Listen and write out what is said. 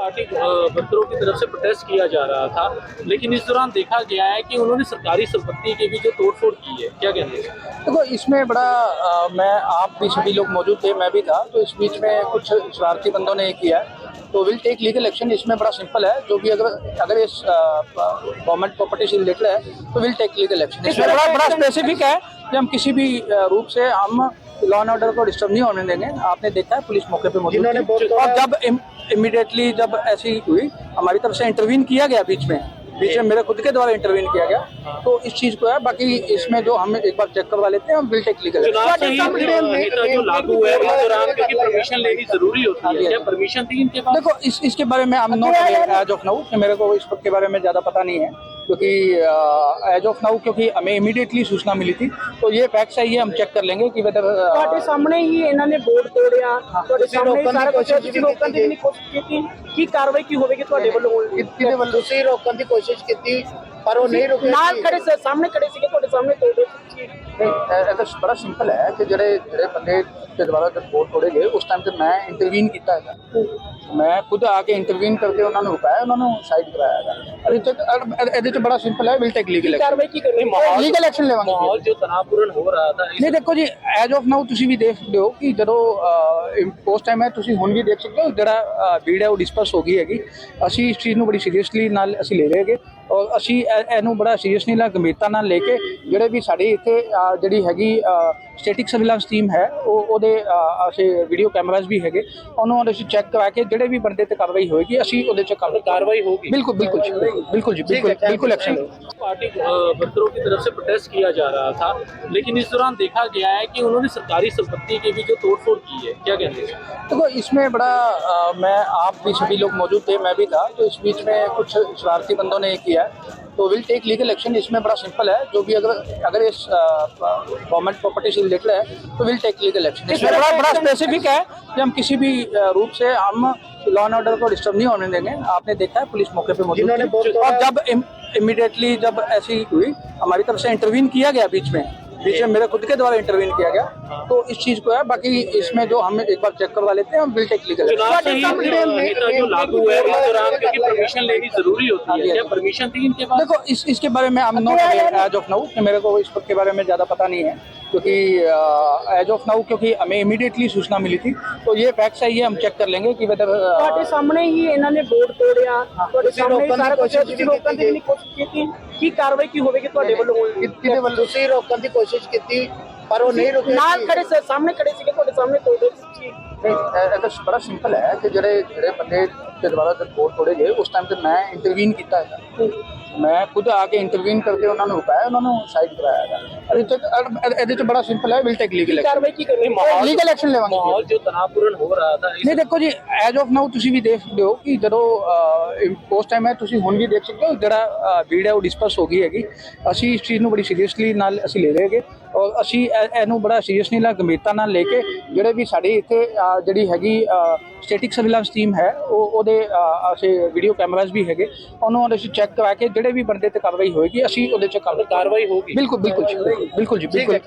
Party वर्करों की तरफ़ से प्रोटेस्ट किया जा रहा था लेकिन इस दौरान देखा गया है कि उन्होंने सरकारी संपत्ति के भी जो तोड़फोड़ की है क्या कहते हैं? देखो इसमें बड़ा अ, मैं आप भी सभी लोग मौजूद थे मैं भी था तो इस बीच में कुछ शरारती बंदों ने ये किया है। तो विल टेक लीगल एक्शन इसमें बड़ा सिंपल है जो भी अगर अगर ये गवर्नमेंट प्रॉपर्टी से रिलेटेड है तो विल टेक लीगल एक्शन इसमें बड़ा बड़ा स्पेसिफिक है कि हम किसी भी रूप से हम लॉ एंड ऑर्डर को डिस्टर्ब नहीं होने देंगे। आपने देखा है पुलिस मौके पे मौजूद थी। और जब इमीडिएटली जब ऐसी हुई हमारी तरफ़ से इंटरवीन किया गया बीच में। बीच में मेरे खुद के द्वारा इंटरवीन किया गया। तो इस चीज़ को है बाकी इसमें जो हम एक बार चेक करवा लेते हैं हम विल टेक लीगल चुनाव संहिता लागू है इस दौरान क्योंकि परमिशन लेनी ज़रूरी होती है। क्या परमिशन थी इनके पास? देखो इसके बारे में हम नॉट ऑफ़ नाउ मेरे को इस के बारे में ज़्यादा पता नहीं है। क्योंकि एज ऑफ नाउ क्योंकि हमें इमीडिएटली सूचना मिली थी तो ये फैक्ट्स है ये हम चेक कर लेंगे कि वेदर ਤੁਹਾਡੇ ਸਾਹਮਣੇ ਹੀ ਇਹਨਾਂ ਨੇ ਬੋਰਡ ਤੋੜਿਆ ਤੁਹਾਡੇ ਸਾਹਮਣੇ ਹੀ ਸਾਰਾ ਕੁਝ ਤੁਸੀਂ ਰੋਕਣ ਦੀ ਵੀ ਨਹੀਂ ਕੋਸ਼ਿਸ਼ ਕੀਤੀ ਕੀ ਕਾਰਵਾਈ ਕੀ ਹੋਵੇਗੀ ਤੁਹਾਡੇ ਵੱਲੋਂ ਕਿਹਦੇ ਵੱਲੋਂ ਤੁਸੀਂ ਰੋਕਣ ਦੀ ਕੋਸ਼ਿਸ਼ ਕੀਤੀ ਪਰ ਉਹ ਨਹੀਂ ਰੁਕੇ ਨਾਲ ਖੜੇ ਸੀ ਸਾਹਮਣੇ ਖੜੇ ਸੀਗੇ ਤੁਹਾਡੇ ਸਾਹਮਣੇ ਤੋੜੇ ਨਹੀਂ ਇਹ ਬੜਾ ਸਿੰਪਲ ਹੈ ਕਿ ਜਿਹੜੇ ਜਿਹੜੇ ਬੰਦੇ ਤੇ ਦੁਬਾਰਾ ਜਦ ਵੋਟ ਤੋੜੇ ਗਏ ਉਸ ਟਾਈਮ ਤੇ ਮੈਂ ਇੰਟਰਵੀਨ ਕੀਤਾ ਹੈਗਾ। ਮੈਂ ਖੁਦ ਆ ਕੇ ਇੰਟਰਵੀਨ ਕਰਕੇ ਉਹਨਾਂ ਨੂੰ ਰੁਕਾਇਆ ਉਹਨਾਂ ਨੂੰ ਸਾਈਡ ਕਰਾਇਆ ਹੈਗਾ। ਇਹਦੇ ਚ ਇਹਦੇ ਚ ਬੜਾ ਸਿੰਪਲ ਹੈ ਵਿਲ ਟੇਕ ਲੀਗਲ ਕਾਰਵਾਈ ਕੀ ਕਰਨੀ? ਮਾਹੌਲ ਲੀਗਲ ਐਕਸ਼ਨ ਲੈਵਾਂਗੇ ਮਾਹੌਲ ਜੋ ਤਣਾਅਪੂਰਨ ਹੋ ਰਿਹਾ ਤਾਂ ਨਹੀਂ ਦੇਖੋ ਜੀ ਐਜ ਆਫ ਨਾਓ ਤੁਸੀਂ ਵੀ ਦੇਖਦੇ ਹੋ ਕਿ ਜਦੋਂ ਉਸ ਟਾਈਮ ਹੈ ਤੁਸੀਂ ਹੁਣ ਵੀ ਦੇਖ ਸਕਦੇ ਹੋ ਜਿਹੜਾ ਭੀੜ ਡਿਸਪਰਸ ਹੋ ਗਈ ਹੈਗੀ। ਅਸੀਂ ਇਸ ਚੀਜ਼ ਨੂੰ ਬੜੀ ਸੀਰੀਅਸਲੀ ਨਾਲ ਅਸੀਂ ਲੈ ਰਹੇ ਔਰ ਅਸੀਂ ਇਹਨੂੰ ਬੜਾ ਸੀਰੀਅਸਲੀ ਨਾਲ ਗੰਭੀਰਤਾ ਨਾਲ ਲੈ ਕੇ ਜਿਹੜੇ ਵੀ ਸਾਡੀ ਇੱਥੇ ਜਿਹੜੀ ਹੈਗੀ ਸਟੈਟਿਕ ਸਰਵੇਲੈਂਸ ਟੀਮ ਹੈ ਉਹ ਉਹਦੇ ਅਸੀਂ ਵੀਡੀਓ ਕੈਮਰਾਜ਼ ਵੀ ਹੈਗੇ ਉਹਨਾਂ ਨੂੰ ਅਸੀਂ ਚੈੱਕ ਕਰਾ ਕੇ ਜਿਹੜੇ ਵੀ ਬੰਦੇ ਤੇ ਕਾਰਵਾਈ ਹੋਏਗੀ ਅਸੀਂ ਉਹਦੇ ਚ ਕਾਰਵਾਈ ਹੋਗੀ ਬਿल्कुल बिल्कुल जी बिल्कुल जी बिल्कुल बिल्कुल एक्शन पार्टी वर्करों की तरफ से प्रोटेस्ट किया जा रहा था लेकिन इस दौरान देखा गया है कि उन्होंने सरकारी संपत्ति की भी जो तोड़फोड़ की है क्या कहते हैं देखो इसमें बड़ा मैं आप भी सभी लोग मौजूद थे मैं भी था तो इस बीच में कुछ शरारती बंदों ने किया किया है तो विल टेक लीगल एक्शन इसमें बड़ा सिंपल है जो भी अगर अगर इस गवर्नमेंट प्रॉपर्टी से रिलेटेड है तो विल टेक लीगल एक्शन इसमें बड़ा बड़ा स्पेसिफिक है कि हम किसी भी रूप से हम लॉ एंड ऑर्डर को डिस्टर्ब नहीं होने देंगे। आपने देखा है पुलिस मौके पे मौजूद और जब इमिडिएटली जब ऐसी हुई हमारी तरफ़ से इंटरवीन किया गया बीच में बीच में मेरे खुद के द्वारा इंटरव्यून किया गया। तो इस चीज़ को है बाकी इसमें जो हम एक बार चेक करवा लेते हैं हम बिल टेक लीगल जो लागू है इस दौरान क्योंकि परमिशन लेनी ज़रूरी होती है परमिशन थी इनके पास? देखो इसके बारे में हम नॉट एज ऑफ़ नाउ मेरे को इस के बारे में ज़्यादा पता नहीं है। क्योंकि एज ऑफ नाउ क्योंकि हमें इमीडिएटली सूचना मिली थी तो ये फैक्ट्स है ये हम चेक कर लेंगे कि वेदर ਤੁਹਾਡੇ ਸਾਹਮਣੇ ਹੀ ਇਹਨਾਂ ਨੇ ਬੋਰਡ ਤੋੜਿਆ ਤੁਹਾਡੇ ਸਾਹਮਣੇ ਹੀ ਸਾਰਾ ਕੁਝ ਤੁਸੀਂ ਰੋਕਣ ਦੀ ਵੀ ਨਹੀਂ ਕੋਸ਼ਿਸ਼ ਕੀਤੀ ਕੀ ਕਾਰਵਾਈ ਕੀ ਹੋਵੇਗੀ ਤੁਹਾਡੇ ਵੱਲੋਂ ਕਿਹਦੇ ਵੱਲੋਂ ਤੁਸੀਂ ਰੋਕਣ ਦੀ ਕੋਸ਼ਿਸ਼ ਕੀਤੀ ਪਰ ਉਹ ਨਹੀਂ ਰੁਕੇ ਨਾਲ ਖੜੇ ਸੀ ਸਾਹਮਣੇ ਖੜੇ ਸੀਗੇ ਤੁਹਾਡੇ ਸਾਹਮਣੇ ਤੋੜੇ ਸੀ ਇਹਦਾ ਬੜਾ ਸਿੰਪਲ ਹੈ ਕਿ ਜਿਹੜੇ ਜਿਹੜੇ ਬੰਦੇ ਤੇ ਦੁਬਾਰਾ ਤੇ ਕੋਲ ਥੋੜੇ ਗਏ ਉਸ ਟਾਈਮ ਤੇ ਮੈਂ ਇੰਟਰਵੀਨ ਕੀਤਾ ਹੈਗਾ। ਮੈਂ ਖੁਦ ਆ ਕੇ ਇੰਟਰਵੀਨ ਕਰਕੇ ਉਹਨਾਂ ਨੂੰ ਰੁਕਾਇਆ ਉਹਨਾਂ ਨੂੰ ਸਾਈਡ ਕਰਾਇਆ ਹੈਗਾ। ਅਰੇ ਤੇ ਬੜਾ ਸਿੰਪਲ ਹੈ ਵਿਲ ਟੇਕ ਲੀਗਲ ਐਕਸ਼ਨ ਕਾਰਵਾਈ ਕੀ ਕਰਨੀ? ਮਾਹੌਲ ਲੀਗਲ ਐਕਸ਼ਨ ਲਵਾਂਗੇ ਮਾਹੌਲ ਜੋ ਤਣਾਅਪੂਰਨ ਹੋ ਰਿਹਾ ਤਾਂ ਨਹੀਂ ਦੇਖੋ ਜੀ ਐਜ ਆਫ ਨਾਓ ਤੁਸੀਂ ਵੀ ਦੇਖ ਸਕਦੇ ਹੋ ਕਿ ਜਦੋਂ ਉਸ ਟਾਈਮ ਹੈ ਤੁਸੀਂ ਹੁਣ ਵੀ ਦੇਖ ਸਕਦੇ ਹੋ ਜਿਹੜਾ ਭੀੜ ਹੈ ਉਹ ਡਿਸਪਰਸ ਹੋ ਗਈ ਹੈਗੀ। ਅਸੀਂ ਇਸ ਚੀਜ਼ ਨੂੰ ਬੜੀ ਸੀਰੀਅਸਲੀ ਨਾਲ ਅਸੀਂ ਲੈ ਲਏਗੇ ਔਰ ਅਸੀਂ ਇਹਨੂੰ ਬੜਾ ਸੀਰੀਅਸਲੀ ਨਾਲ ਗੰਭੀਰਤਾ ਨਾਲ ਲੈ ਕੇ ਜਿਹੜੇ ਵੀ ਸਾਡੇ ਇੱਥੇ ਜਿਹੜੀ ਹੈਗੀ ਸਟੈਟਿਕ ਸਰਵੇਲੈਂਸ ਟੀਮ ਹੈ ਉਹ ਉਹਦੇ ਅਸੀਂ ਵੀਡੀਓ ਕੈਮਰਾਜ਼ ਵੀ ਹੈਗੇ। ਉਹਨਾਂ ਨੂੰ ਅਸੀਂ ਚੈੱਕ ਕਰਾ ਕੇ ਜਿਹੜੇ ਵੀ ਬੰਦੇ ਤੇ ਕਾਰਵਾਈ ਹੋਏਗੀ ਅਸੀਂ ਉਹਦੇ ਚ ਕਾਰਵਾਈ ਹੋਊਗੀ। ਬਿਲਕੁਲ ਬਿਲਕੁਲ ਬਿਲਕੁਲ ਜੀ ਬਿਲਕੁਲ